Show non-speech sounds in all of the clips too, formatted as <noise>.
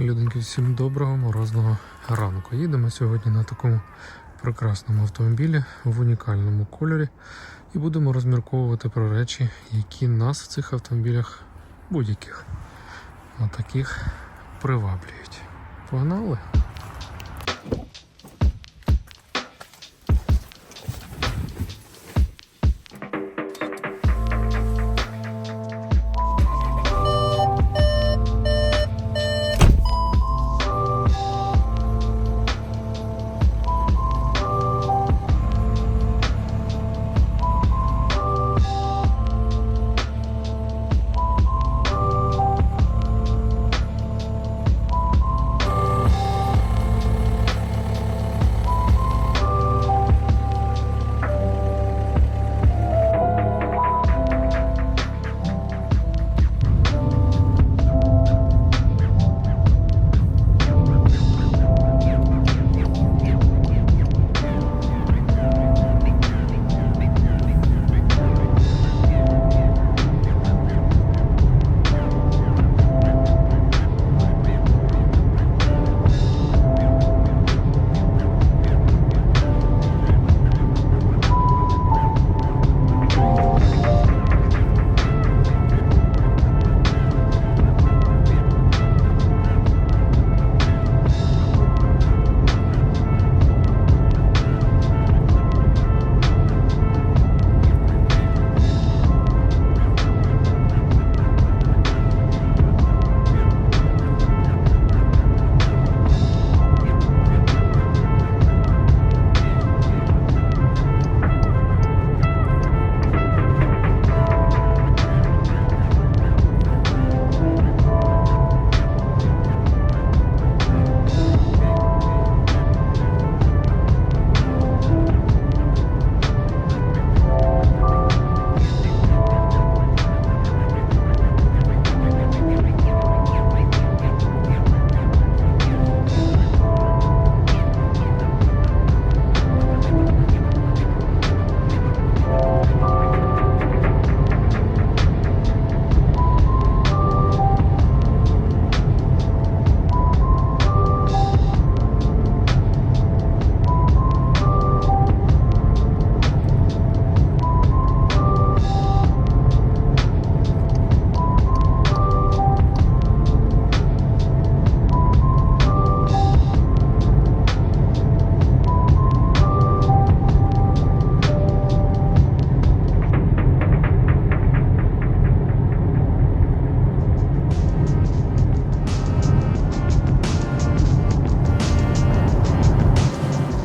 Люденьки, всім доброго морозного ранку. Їдемо сьогодні на такому прекрасному автомобілі в унікальному кольорі і будемо розмірковувати про речі, які нас в цих автомобілях будь-яких таких приваблюють. Погнали!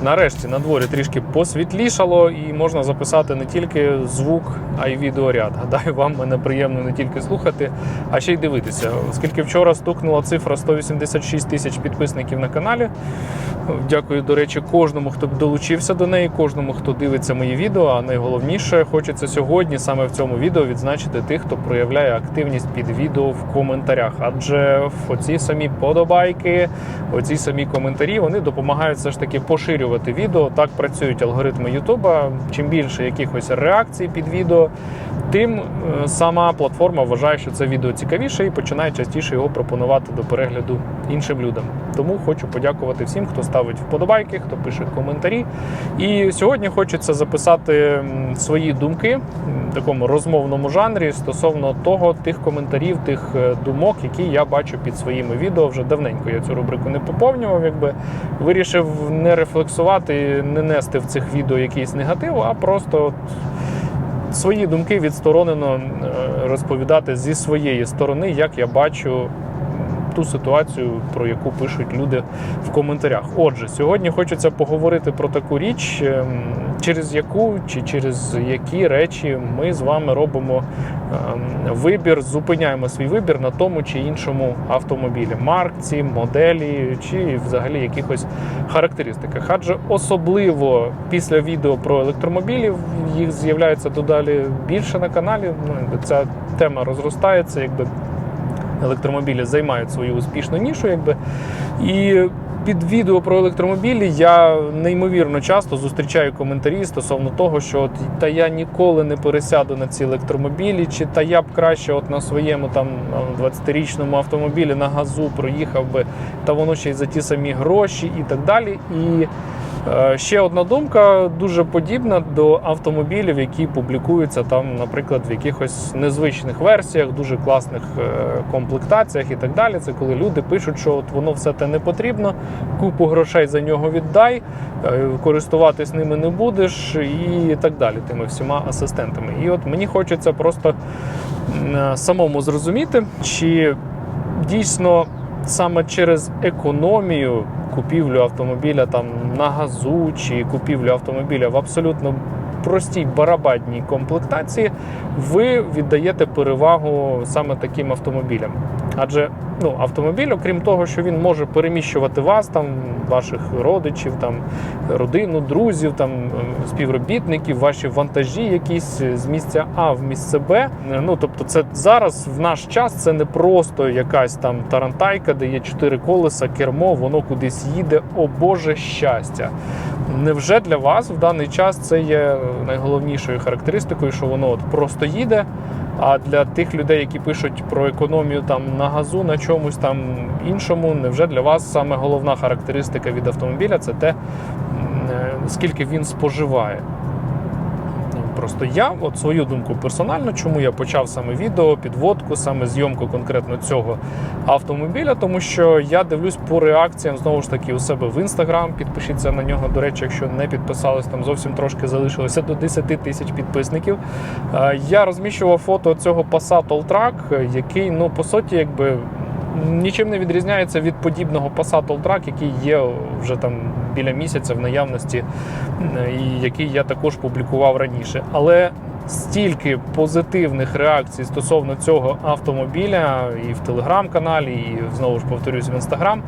Нарешті на дворі трішки посвітлішало і можна записати не тільки звук, а й відеоряд. Гадаю, вам мене приємно не тільки слухати, а ще й дивитися. Оскільки вчора стукнула цифра 186 тисяч підписників на каналі. Дякую, до речі, кожному, хто долучився до неї, кожному, хто дивиться мої відео. А найголовніше, хочеться сьогодні саме в цьому відео відзначити тих, хто проявляє активність під відео в коментарях. Адже оці самі подобайки, оці самі коментарі, вони допомагають все ж таки поширювати відео. Так працюють алгоритми Ютуба. Чим більше якихось реакцій під відео, тим е, сама платформа вважає, що це відео цікавіше і починає частіше його пропонувати до перегляду іншим людям. Тому хочу подякувати всім, хто ставить вподобайки, хто пише коментарі. І сьогодні хочеться записати свої думки в такому розмовному жанрі стосовно того тих коментарів, тих е, думок, які я бачу під своїми відео. Вже давненько я цю рубрику не поповнював. Якби вирішив не рефлексувати, не нести в цих відео якийсь негатив, а просто. от Свої думки відсторонено е, розповідати зі своєї сторони, як я бачу ту ситуацію, про яку пишуть люди в коментарях. Отже, сьогодні хочеться поговорити про таку річ, ем, через яку чи через які речі ми з вами робимо ем, вибір, зупиняємо свій вибір на тому чи іншому автомобілі, марці, моделі чи взагалі якихось характеристиках. Адже особливо після відео про електромобілі їх з'являється додалі більше на каналі. Ну, ця тема розростається, якби електромобілі займають свою успішну нішу, якби. І під відео про електромобілі я неймовірно часто зустрічаю коментарі стосовно того, що от, та я ніколи не пересяду на ці електромобілі, чи та я б краще от на своєму там 20-річному автомобілі на газу проїхав би, та воно ще й за ті самі гроші і так далі. І Ще одна думка дуже подібна до автомобілів, які публікуються там, наприклад, в якихось незвичних версіях, дуже класних е, комплектаціях і так далі. Це коли люди пишуть, що от воно все те не потрібно, купу грошей за нього віддай, е, користуватись ними не будеш, і так далі, тими всіма асистентами. І от мені хочеться просто е, самому зрозуміти, чи дійсно саме через економію купівлю автомобіля там на газу чи купівлю автомобіля в абсолютно простій барабадній комплектації, ви віддаєте перевагу саме таким автомобілям. Адже ну, автомобіль, окрім того, що він може переміщувати вас, там, ваших родичів, там, родину, друзів, там, е, співробітників, ваші вантажі якісь з місця А в місце Б. Ну, тобто, це зараз в наш час це не просто якась там тарантайка, де є чотири колеса, кермо, воно кудись їде. О Боже щастя! Невже для вас в даний час це є найголовнішою характеристикою, що воно от просто їде? А для тих людей, які пишуть про економію там на газу, на чомусь там іншому, невже для вас саме головна характеристика від автомобіля це те, е, скільки він споживає? Просто я, от свою думку персонально, чому я почав саме відео, підводку, саме зйомку конкретно цього автомобіля, тому що я дивлюсь по реакціям знову ж таки у себе в інстаграм. Підпишіться на нього. До речі, якщо не підписались, там зовсім трошки залишилося до 10 тисяч підписників. Е, Я розміщував фото цього Passat Alltrack, який, ну по суті, якби. Нічим не відрізняється від подібного Passat Alltrack, який є вже там біля місяця в наявності, е, і який я також публікував раніше. Але стільки позитивних реакцій стосовно цього автомобіля і в телеграм-каналі, і знову ж повторюсь в інстаграм,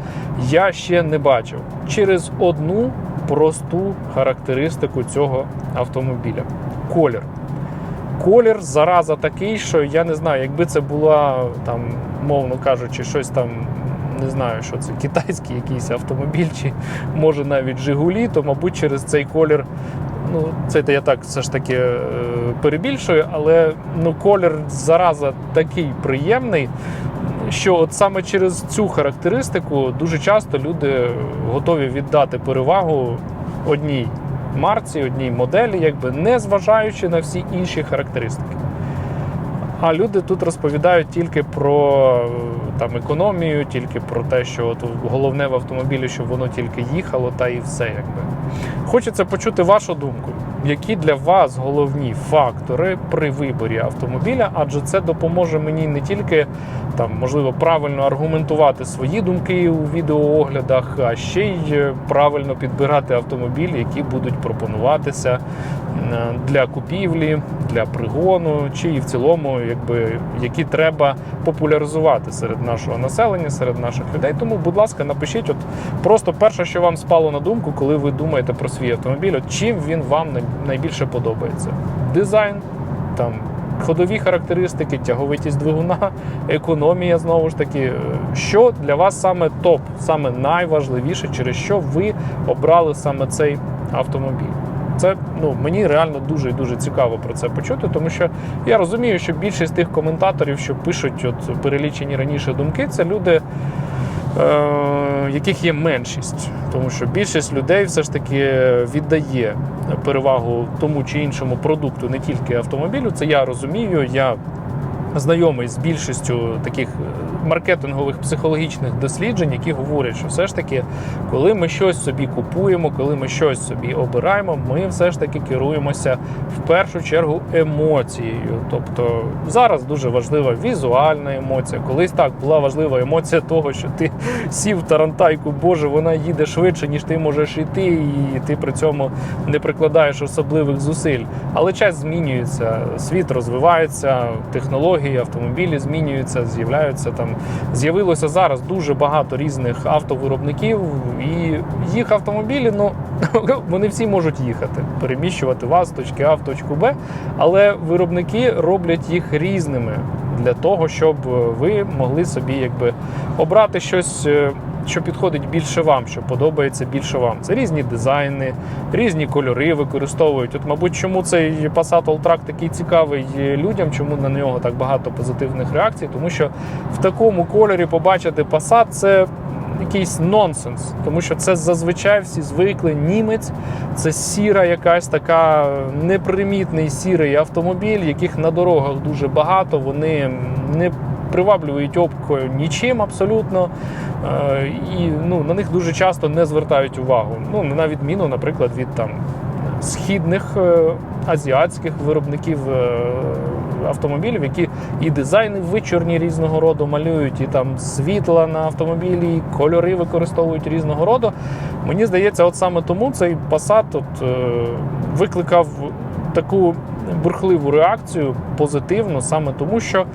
я ще не бачив через одну просту характеристику цього автомобіля колір. Колір зараза такий, що я не знаю, якби це була там, мовно кажучи, щось там. Не знаю, що це китайський якийсь автомобіль, чи може навіть Жигулі, то, мабуть, через цей колір. Ну, це я так все ж таки е, перебільшую, але ну, колір зараза такий приємний, що от саме через цю характеристику дуже часто люди готові віддати перевагу одній марці, одній моделі, якби не зважаючи на всі інші характеристики. А люди тут розповідають тільки про е, там економію, тільки про те, що от головне в автомобілі, щоб воно тільки їхало, та і все якби. Хочеться почути вашу думку, які для вас головні фактори при виборі автомобіля, адже це допоможе мені не тільки там можливо правильно аргументувати свої думки у відеооглядах, а ще й е, правильно підбирати автомобілі, які будуть пропонуватися для купівлі, для пригону, чи і в цілому, якби які треба популяризувати серед нашого населення, серед наших людей. Тому, будь ласка, напишіть, от просто перше, що вам спало на думку, коли ви думаєте про свій автомобіль, от чим він вам найбільше подобається? Дизайн, там ходові характеристики, тяговитість двигуна, <laughs> економія знову ж таки. Е, Що для вас саме топ, саме найважливіше, через що ви обрали саме цей автомобіль? Це ну мені реально дуже і дуже цікаво про це почути, тому що я розумію, що більшість тих коментаторів, що пишуть от перелічені раніше думки, це люди, е, яких є меншість, тому що більшість людей все ж таки віддає перевагу тому чи іншому продукту, не тільки автомобілю. Це я розумію. Я знайомий з більшістю таких е, маркетингових психологічних досліджень, які говорять, що все ж таки, коли ми щось собі купуємо, коли ми щось собі обираємо, ми все ж таки керуємося в першу чергу емоцією. Тобто зараз дуже важлива візуальна емоція. Колись так була важлива емоція того, що ти сів тарантайку, боже, вона їде швидше, ніж ти можеш йти, і ти при цьому не прикладаєш особливих зусиль. Але час змінюється, світ розвивається, технології, автомобілі змінюються, з'являються там. З'явилося зараз дуже багато різних автовиробників, і їх автомобілі, ну <laughs> вони всі можуть їхати, переміщувати вас з точки А в точку Б, але виробники роблять їх різними для того, щоб ви могли собі якби обрати щось е, що підходить більше вам, що подобається більше вам. Це різні дизайни, різні кольори використовують. От, мабуть, чому цей Passat Alltrack такий цікавий людям, чому на нього так багато позитивних реакцій, тому що в такому кольорі побачити Passat – це якийсь нонсенс, тому що це зазвичай всі звикли німець, це сіра, якась така непримітний сірий автомобіль, яких на дорогах дуже багато. Вони не приваблюють око нічим абсолютно. Е, І ну, на них дуже часто не звертають увагу. Ну, на відміну, наприклад, від там східних е, азіатських виробників е, автомобілів, які і дизайни вичорні різного роду малюють, і там світла на автомобілі, і кольори використовують різного роду. Мені здається, от саме тому цей Passat от, е, викликав таку бурхливу реакцію позитивну, саме тому, що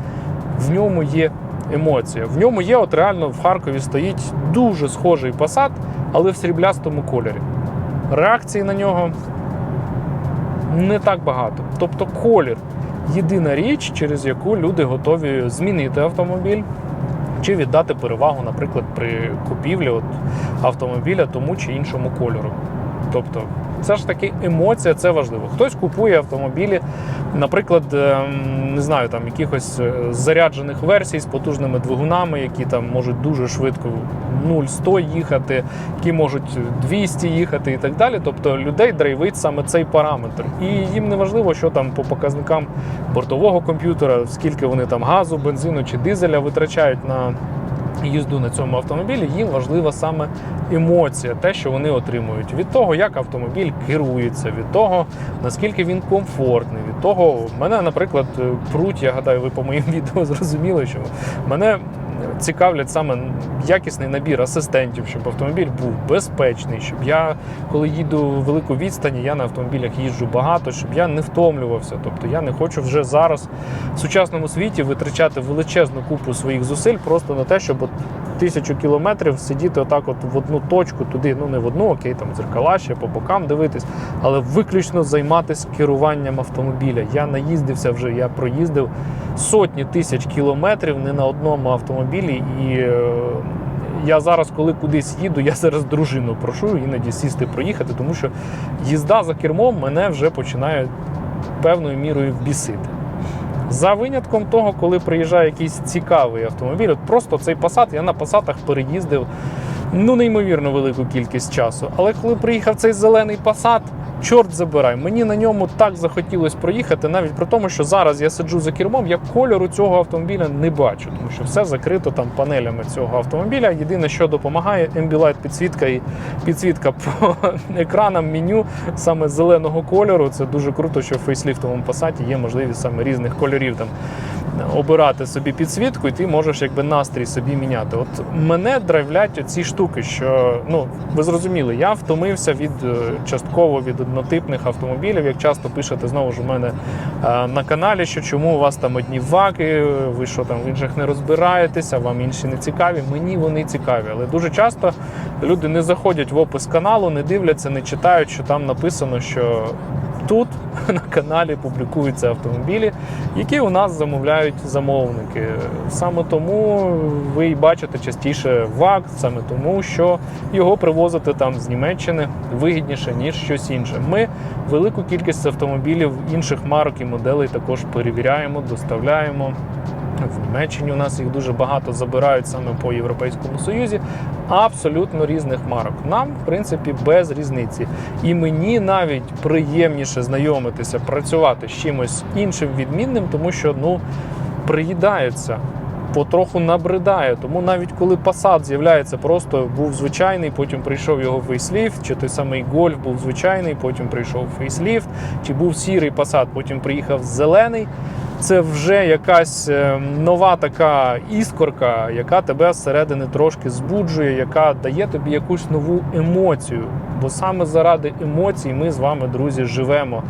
в ньому є емоція. В ньому є, от реально в Харкові стоїть дуже схожий Passat, але в сріблястому кольорі. Реакції на нього не так багато. Тобто колір єдина річ, через яку люди готові змінити автомобіль. Чи віддати перевагу, наприклад, при купівлі от автомобіля тому чи іншому кольору. Тобто, все ж таки емоція це важливо. Хтось купує автомобілі, наприклад, ем, не знаю, там якихось е, заряджених версій з потужними двигунами, які там можуть дуже швидко 0-100 їхати, які можуть 200 їхати і так далі. Тобто людей драйвить саме цей параметр. І їм не важливо, що там по показникам бортового комп'ютера, скільки вони там газу, бензину чи дизеля витрачають на їзду на цьому автомобілі, їм важлива саме емоція, те, що вони отримують. Від того, як автомобіль керується, від того, наскільки він комфортний, від того, мене, наприклад, пруть, я гадаю, ви по моїм <laughs> відео зрозуміли, що мене цікавлять саме якісний набір асистентів, щоб автомобіль був безпечний, щоб я, коли їду велику відстані, я на автомобілях їжджу багато, щоб я не втомлювався. Тобто я не хочу вже зараз в сучасному світі витрачати величезну купу своїх зусиль просто на те, щоб от тисячу кілометрів сидіти отак, от в одну точку, туди, ну не в одну, окей, там дзеркала ще по бокам дивитись, але виключно займатися керуванням автомобіля. Я наїздився вже, я проїздив сотні тисяч кілометрів не на одному автомобілі. І е, я зараз, коли кудись їду, я зараз дружину прошу іноді сісти проїхати, тому що їзда за кермом мене вже починає певною мірою бісити. За винятком того, коли приїжджає якийсь цікавий автомобіль, от просто цей Passat, я на Passatах переїздив ну неймовірно велику кількість часу. Але коли приїхав цей зелений Passat, чорт забирай, мені на ньому так захотілося проїхати, навіть при тому, що зараз я сиджу за кермом, я кольору цього автомобіля не бачу, тому що все закрито там панелями цього автомобіля. Єдине, що допомагає, Ambilight підсвітка і підсвітка <laughs> по екранам меню саме зеленого кольору. Це дуже круто, що в фейсліфтовому Passat є можливість саме різних кольорів там обирати собі підсвітку, і ти можеш якби настрій собі міняти. От мене драйвлять ці штуки, що ну ви зрозуміли, я втомився від е, частково від однотипних автомобілів. Як часто пишете знову ж у мене е, на каналі, що чому у вас там одні ваки, ви що там в інших не розбираєтеся, вам інші не цікаві. Мені вони цікаві, але дуже часто люди не заходять в опис каналу, не дивляться, не читають, що там написано, що тут <laughs> на каналі публікуються автомобілі, які у нас замовляють замовники. Саме тому ви бачите частіше ВАК, саме тому, що його привозити там з Німеччини вигідніше, ніж щось інше. Ми велику кількість автомобілів інших марок і моделей також перевіряємо, доставляємо. В Німеччині у нас їх дуже багато забирають саме по Європейському Союзі. Абсолютно різних марок. Нам, в принципі, без різниці. І мені навіть приємніше знайомитися, працювати з чимось іншим відмінним, тому що ну приїдається. Потроху набридає, тому навіть коли Passat з'являється, просто був звичайний, потім прийшов його фейсліфт, чи той самий Golf був звичайний, потім прийшов фейсліфт, чи був сірий Passat, потім приїхав зелений це вже якась е, нова така іскорка, яка тебе зсередини трошки збуджує, яка дає тобі якусь нову емоцію. Бо саме заради емоцій ми з вами, друзі, живемо.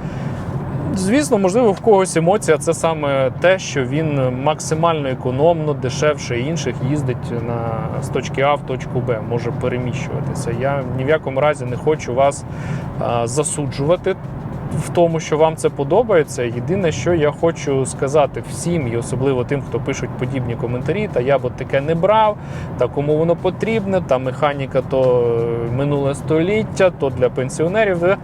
Звісно, можливо, в когось емоція це саме те, що він максимально економно, дешевше інших їздить на з точки А в точку Б, може переміщуватися. Я ні в якому разі не хочу вас засуджувати в тому, що вам це подобається. Єдине, що я хочу сказати всім, і особливо тим, хто пишуть подібні коментарі, та я б таке не брав, та кому воно потрібне, та механіка то е, минуле століття, то для пенсіонерів.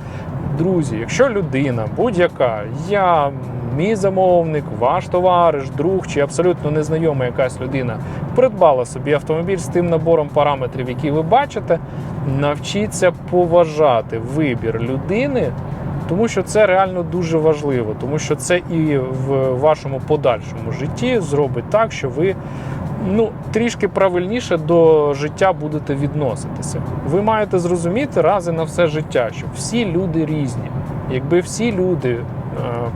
Друзі, якщо людина будь-яка, я, мій замовник, ваш товариш, друг чи абсолютно незнайома якась людина придбала собі автомобіль з тим набором параметрів, які ви бачите, навчіться поважати вибір людини. Тому що це реально дуже важливо, тому що це і в вашому подальшому житті зробить так, що ви ну, трішки правильніше до життя будете відноситися. Ви маєте зрозуміти раз на все життя, що всі люди різні. Якби всі люди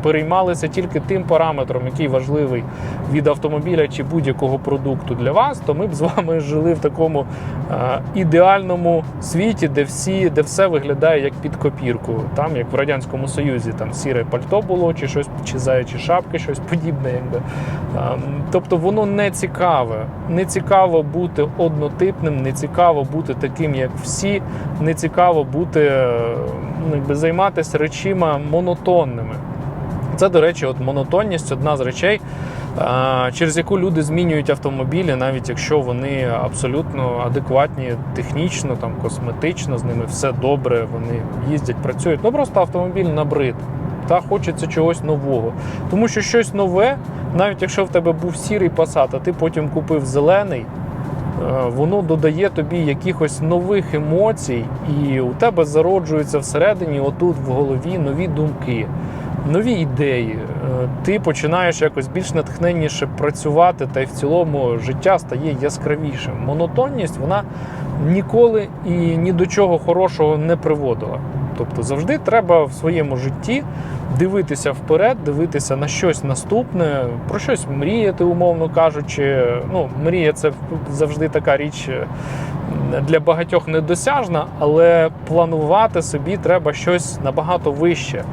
переймалися тільки тим параметром, який важливий від автомобіля чи будь-якого продукту для вас, то ми б з вами жили в такому е, ідеальному світі, де всі, де все виглядає як під копірку. Там, як в радянському Союзі, там сіре пальто було, чи щось, чи заячі шапки, щось подібне. Якби. Ем, Тобто воно не цікаве. Не цікаво бути однотипним, не цікаво бути таким, як всі, не цікаво бути е, ну, якби, займатися речима монотонними. Це, до речі, от монотонність одна з речей, через яку люди змінюють автомобілі, навіть якщо вони абсолютно адекватні технічно, там косметично, з ними все добре, вони їздять, працюють. Ну просто автомобіль набрид. Та хочеться чогось нового. Тому що щось нове, навіть якщо в тебе був сірий Passat, а ти потім купив зелений, е, воно додає тобі якихось нових емоцій, і у тебе зароджуються всередині, отут в голові нові думки, нові ідеї. Е, Ти починаєш якось більш натхненніше працювати, та й в цілому життя стає яскравішим. Монотонність вона ніколи і ні до чого хорошого не приводила. Тобто завжди треба в своєму житті дивитися вперед, дивитися на щось наступне, про щось мріяти, умовно кажучи. Ну, мрія це завжди така річ е, для багатьох недосяжна, але планувати собі треба щось набагато вище.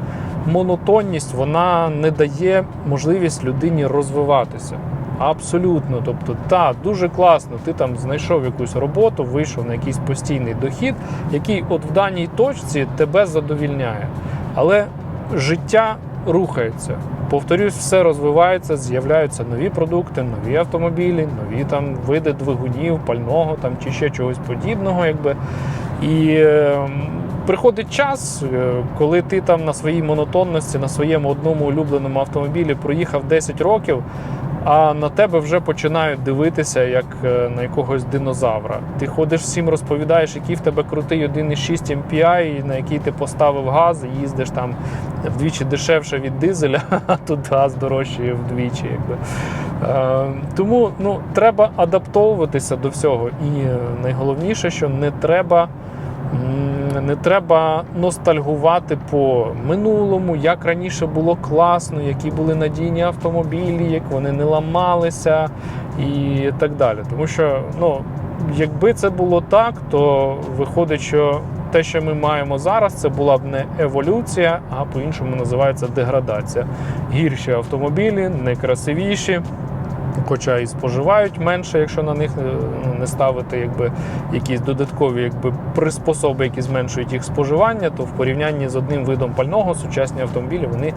Монотонність вона не дає можливість людині розвиватися. Абсолютно, тобто, та дуже класно. Ти там знайшов якусь роботу, вийшов на якийсь постійний дохід, який от в даній точці тебе задовільняє. Але життя рухається. Повторюсь, все розвивається, з'являються нові продукти, нові автомобілі, нові там види двигунів, пального там чи ще чогось подібного, якби. І е, приходить час, е, коли ти там на своїй монотонності, на своєму одному улюбленому автомобілі проїхав 10 років, а на тебе вже починають дивитися як е, на якогось динозавра. Ти ходиш всім, розповідаєш, який в тебе крутий 1,6 MPI, на який ти поставив газ, і їздиш там вдвічі дешевше від дизеля, <laughs> а тут газ дорожчає вдвічі. Якби. Е, тому ну, треба адаптовуватися до всього. І найголовніше, що не треба. Не треба ностальгувати по минулому, як раніше було класно, які були надійні автомобілі, як вони не ламалися і так далі. Тому що, ну, якби це було так, то виходить, що те, що ми маємо зараз, це була б не еволюція, а по-іншому називається деградація. Гірші автомобілі, некрасивіші. Хоча і споживають менше, якщо на них е, ну, не ставити якби, якісь додаткові якби, приспособи, які зменшують їх споживання, то в порівнянні з одним видом пального сучасні автомобілі вони,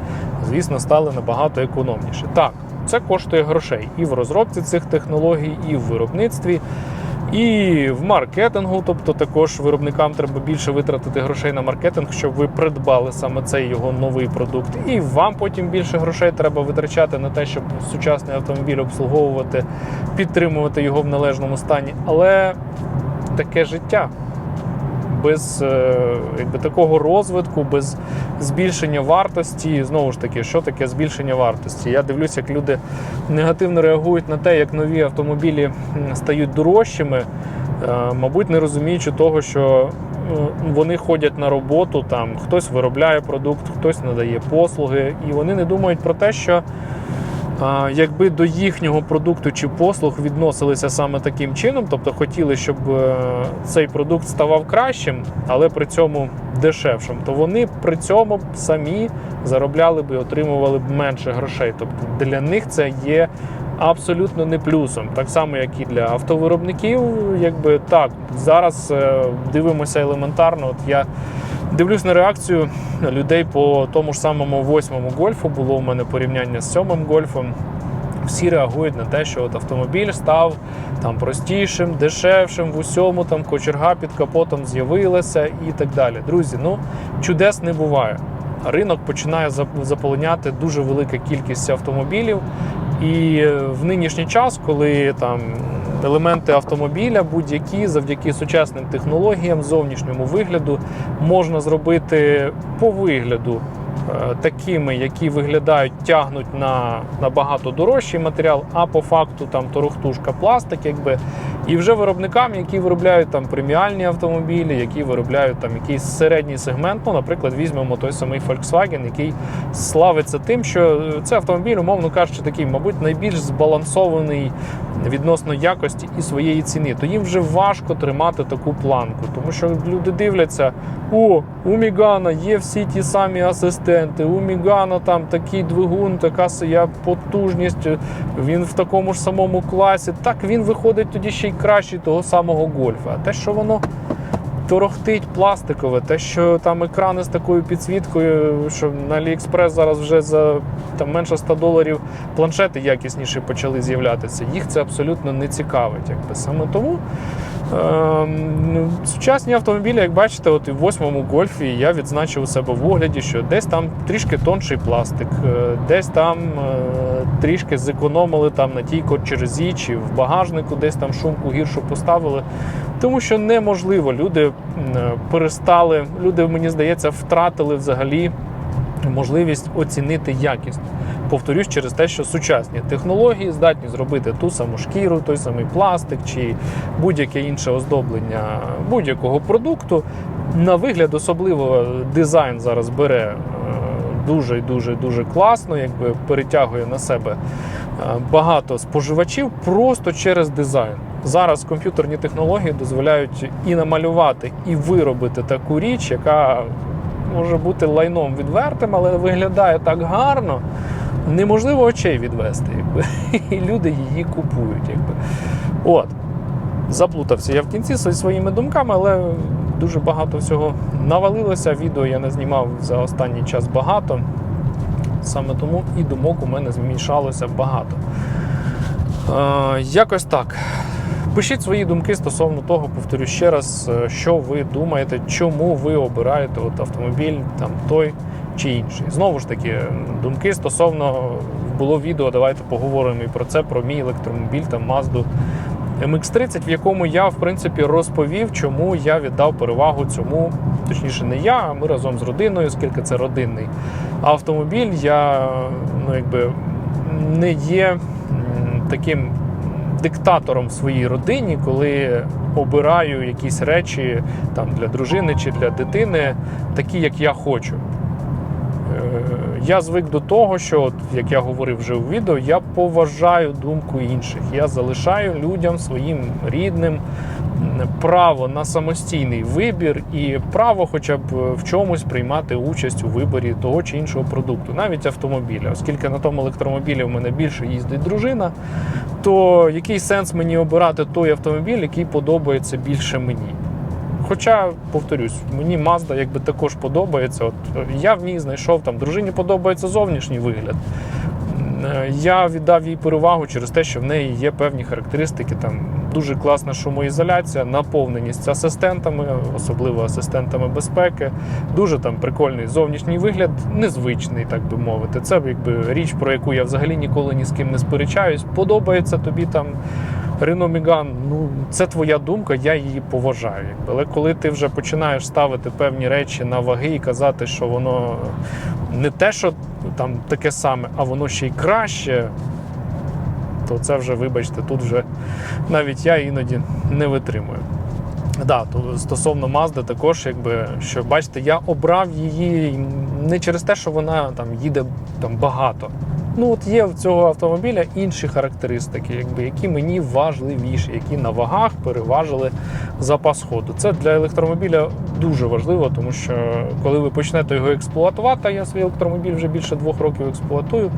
звісно, стали набагато економніші. Так, це коштує грошей і в розробці цих технологій, і в виробництві. І в маркетингу, тобто також виробникам треба більше витратити грошей на маркетинг, щоб ви придбали саме цей його новий продукт. І вам потім більше грошей треба витрачати на те, щоб сучасний автомобіль обслуговувати, підтримувати його в належному стані. Але таке життя. Без е, якби, такого розвитку, без збільшення вартості. Знову ж таки, що таке збільшення вартості? Я дивлюся, як люди негативно реагують на те, як нові автомобілі стають дорожчими, е, мабуть, не розуміючи того, що е, вони ходять на роботу, там хтось виробляє продукт, хтось надає послуги, і вони не думають про те, що Якби до їхнього продукту чи послуг відносилися саме таким чином, тобто хотіли, щоб е, цей продукт ставав кращим, але при цьому дешевшим, то вони при цьому б самі заробляли б і отримували б менше грошей. Тобто для них це є абсолютно не плюсом. Так само, як і для автовиробників. Якби так, зараз е, дивимося елементарно. От я дивлюсь на реакцію людей по тому ж самому восьмому гольфу. Було у мене порівняння з сьомим гольфом. Всі реагують на те, що от автомобіль став там простішим, дешевшим в усьому, там кочерга під капотом з'явилася і так далі. Друзі, ну чудес не буває. Ринок починає зап- заполоняти дуже велика кількість автомобілів. І в нинішній час, коли там елементи автомобіля будь-які завдяки сучасним технологіям, зовнішньому вигляду можна зробити по вигляду такими, які виглядають, тягнуть на набагато дорожчий матеріал, а по факту там торохтушка пластик, якби. І вже виробникам, які виробляють там преміальні автомобілі, які виробляють там якийсь середній сегмент. Ну, наприклад, візьмемо той самий Volkswagen, який славиться тим, що це автомобіль, умовно кажучи, такий, мабуть, найбільш збалансований відносно якості і своєї ціни. То їм вже важко тримати таку планку, тому що люди дивляться: о, у Мігана є всі ті самі асистенти, у Мігана там такий двигун, така своя потужність, він в такому ж самому класі. Так він виходить тоді ще й кращий того самого гольфа. А те, що воно торохтить пластикове, те, що там екрани з такою підсвіткою, що на AliExpress зараз вже за там менше 100 доларів планшети якісніші почали з'являтися. Їх це абсолютно не цікавить. Якби саме тому. Ем, Сучасні автомобілі, як бачите, от і в восьмому гольфі я відзначив у себе в огляді, що десь там трішки тонший пластик, е, десь там е, трішки зекономили там на тій кочерзі чи в багажнику, десь там шумку гіршу поставили. Тому що неможливо, люди е, перестали, люди, мені здається, втратили взагалі можливість оцінити якість. Повторюсь, через те, що сучасні технології здатні зробити ту саму шкіру, той самий пластик чи будь-яке інше оздоблення будь-якого продукту. На вигляд, особливо дизайн зараз бере е, дуже і дуже дуже класно, якби перетягує на себе е, багато споживачів просто через дизайн. Зараз комп'ютерні технології дозволяють і намалювати, і виробити таку річ, яка може бути лайном відвертим, але виглядає так гарно, неможливо очей відвести. Якби. <laughs> І люди її купують. Якби. От. Заплутався я в кінці зі своїми думками, але дуже багато всього навалилося. Відео я не знімав за останній час багато. Саме тому і думок у мене змішалося багато. Е, якось так. Пишіть свої думки стосовно того, повторю ще раз, е, що ви думаєте, чому ви обираєте от автомобіль там той чи інший. Знову ж таки, думки стосовно було відео. Давайте поговоримо і про це, про мій електромобіль там Mazda MX-30, в якому я в принципі розповів, чому я віддав перевагу цьому, точніше, не я, а ми разом з родиною, оскільки це родинний автомобіль. Я ну якби не є таким диктатором в своїй родині, коли обираю якісь речі там для дружини чи для дитини, такі, як я хочу. Е, Я звик до того, що, от, як я говорив вже у відео, я поважаю думку інших. Я залишаю людям своїм рідним право на самостійний вибір і право, хоча б в чомусь приймати участь у виборі того чи іншого продукту, навіть автомобіля. Оскільки на тому електромобілі в мене більше їздить дружина, то який сенс мені обирати той автомобіль, який подобається більше мені? Хоча, повторюсь, мені Mazda якби також подобається. От е, я в ній знайшов там дружині подобається зовнішній вигляд. Е, Я віддав їй перевагу через те, що в неї є певні характеристики. Там дуже класна шумоізоляція, наповненість асистентами, особливо асистентами безпеки. Дуже там прикольний зовнішній вигляд, незвичний, так би мовити. Це якби річ, про яку я взагалі ніколи ні з ким не сперечаюсь. Подобається тобі там. Рено Міган, ну це твоя думка, я її поважаю. Але коли ти вже починаєш ставити певні речі на ваги і казати, що воно не те, що там таке саме, а воно ще й краще, то це вже, вибачте, тут вже навіть я іноді не витримую. Да, то стосовно Mazda також, якби що бачите, я обрав її не через те, що вона там їде там багато. Ну от є в цього автомобіля інші характеристики, якби які мені важливіші, які на вагах переважили запас ходу. Це для електромобіля дуже важливо, тому що коли ви почнете його експлуатувати, я свій електромобіль вже більше двох років експлуатую,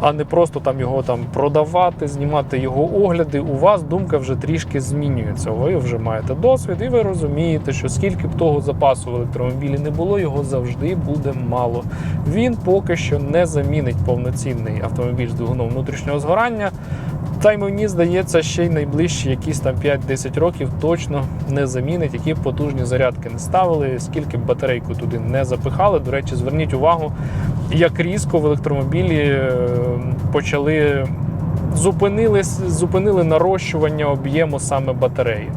а не просто там його там продавати, знімати його огляди, у вас думка вже трішки змінюється. Ви вже маєте досвід, і ви розумієте, що скільки б того запасу в електромобілі не було, його завжди буде мало. Він поки що не замінить повноцінний автомобіль з двигуном внутрішнього згорання. Та й мені здається, ще й найближчі якісь там 5-10 років точно не замінить, які б потужні зарядки не ставили, скільки б батарейку туди не запихали. До речі, зверніть увагу, як різко в електромобілі е, почали зупинили, зупинили нарощування об'єму саме батареї.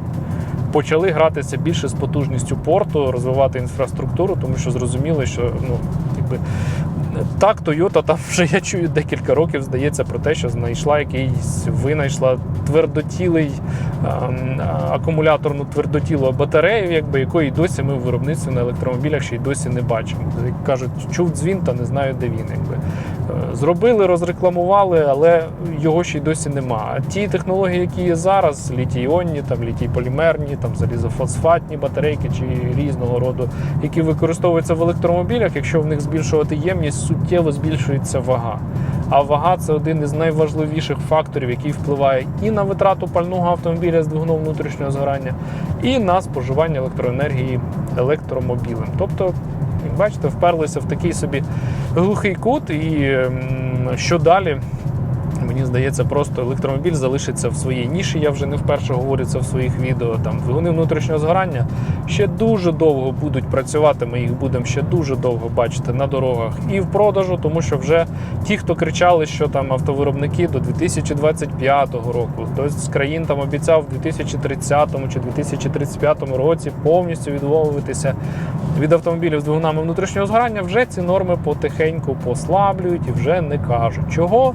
Почали гратися більше з потужністю порту, розвивати інфраструктуру, тому що зрозуміли, що ну, якби, так, Toyota там вже я чую декілька років, здається, про те, що знайшла якийсь, винайшла твердотілий ем, акумуляторну твердотілу батарею, якби якої досі ми в виробництві на електромобілях ще й досі не бачимо. Як кажуть, чув дзвін та не знаю, де він. Якби. Зробили, розрекламували, але його ще й досі нема. А ті технології, які є зараз, літій-іонні, там літій-полімерні, там залізофосфатні батарейки чи різного роду, які використовуються в електромобілях, якщо в них збільшувати ємність, суттєво збільшується вага. А вага це один із найважливіших факторів, який впливає і на витрату пального автомобіля з двигуном внутрішнього згорання, і на споживання електроенергії електромобілем. Тобто, як бачите, вперлися в такий собі глухий кут, і що далі? Мені здається, просто електромобіль залишиться в своїй ніші. Я вже не вперше говорю це в своїх відео. Там двигуни внутрішнього згорання ще дуже довго будуть працювати. Ми їх будемо ще дуже довго бачити на дорогах і в продажу, тому що вже ті, хто кричали, що там автовиробники до 2025 року, хтось з країн там обіцяв в 2030 чи 2035 році повністю відмовитися від автомобілів з двигунами внутрішнього згорання. Вже ці норми потихеньку послаблюють і вже не кажуть. Чого?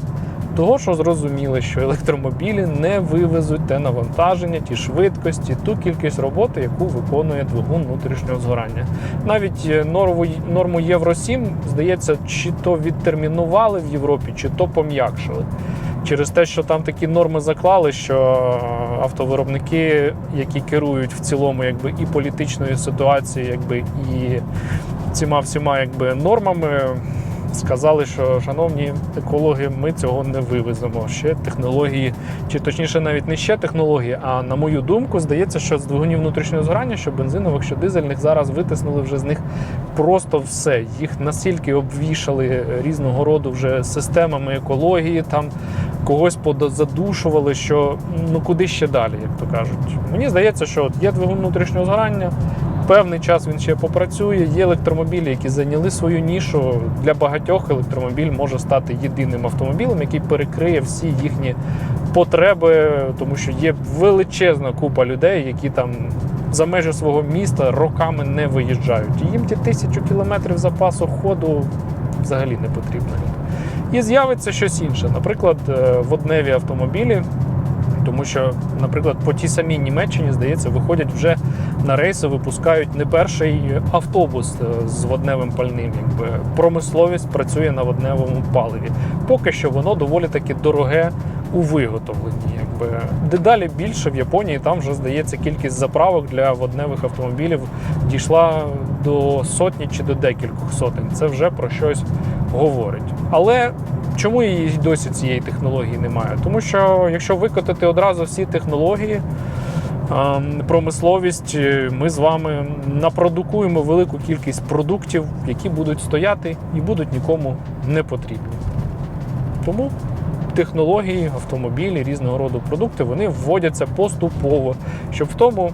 Того, що зрозуміли, що електромобілі не вивезуть те навантаження, ті швидкості, ту кількість роботи, яку виконує двигун внутрішнього згорання. Навіть е, норму, норму Євро 7, здається, чи то відтермінували в Європі, чи то пом'якшили. Через те, що там такі норми заклали, що автовиробники, які керують в цілому якби, і політичною ситуацією, якби, і цими всіма якби, нормами, сказали, що шановні екологи, ми цього не вивеземо. Ще технології, чи точніше, навіть не ще технології, а на мою думку, здається, що з двигунів внутрішнього згорання, що бензинових, що дизельних зараз витиснули вже з них просто все. Їх настільки обвішали різного роду вже системами екології, там когось подозадушували, що ну куди ще далі, як то кажуть. Мені здається, що от є двигун внутрішнього згорання. Певний час він ще попрацює. Є електромобілі, які зайняли свою нішу. Для багатьох електромобіль може стати єдиним автомобілем, який перекриє всі їхні потреби, тому що є величезна купа людей, які там за межі свого міста роками не виїжджають. Їм ті тисячу кілометрів запасу ходу взагалі не потрібно. І з'явиться щось інше, наприклад, е, водневі автомобілі. Тому що, наприклад, по тій самій Німеччині, здається, виходять вже на рейси, випускають не перший автобус е, з водневим пальним. Якби промисловість працює на водневому паливі. Поки що воно доволі таки дороге у виготовленні. Якби дедалі більше в Японії там вже здається кількість заправок для водневих автомобілів дійшла до сотні чи до декількох сотень. Це вже про щось говорить. Але Чому її досі цієї технології немає? Тому що якщо викотати одразу всі технології, ем, промисловість, е, ми з вами напродукуємо велику кількість продуктів, які будуть стояти і будуть нікому не потрібні. Тому технології, автомобілі, різного роду продукти вони вводяться поступово, щоб в тому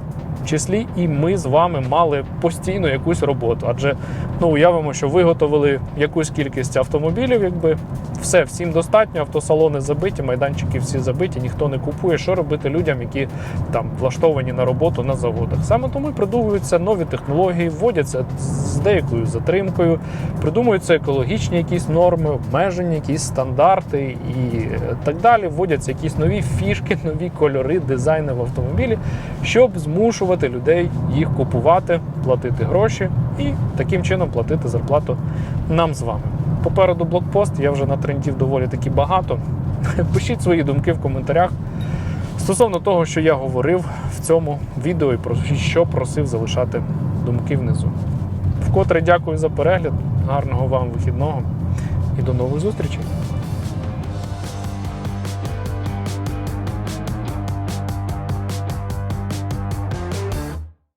числі і ми з вами мали постійно якусь роботу. Адже ну уявимо, що виготовили якусь кількість автомобілів, якби все, всім достатньо, автосалони забиті, майданчики всі забиті, ніхто не купує. Що робити людям, які там влаштовані на роботу на заводах? Саме тому придумуються нові технології, вводяться з деякою затримкою, придумуються екологічні якісь норми, обмеження, якісь стандарти і так далі. Вводяться якісь нові фішки, <laughs> нові кольори, дизайни в автомобілі, щоб змушувати людей їх купувати, платити гроші і таким чином платити зарплату нам з вами. Попереду блокпост, я вже натрендів доволі таки багато. <laughs> Пишіть свої думки в коментарях стосовно того, що я говорив в цьому відео і про що просив залишати думки внизу. Вкотре дякую за перегляд, гарного вам вихідного і до нових зустрічей!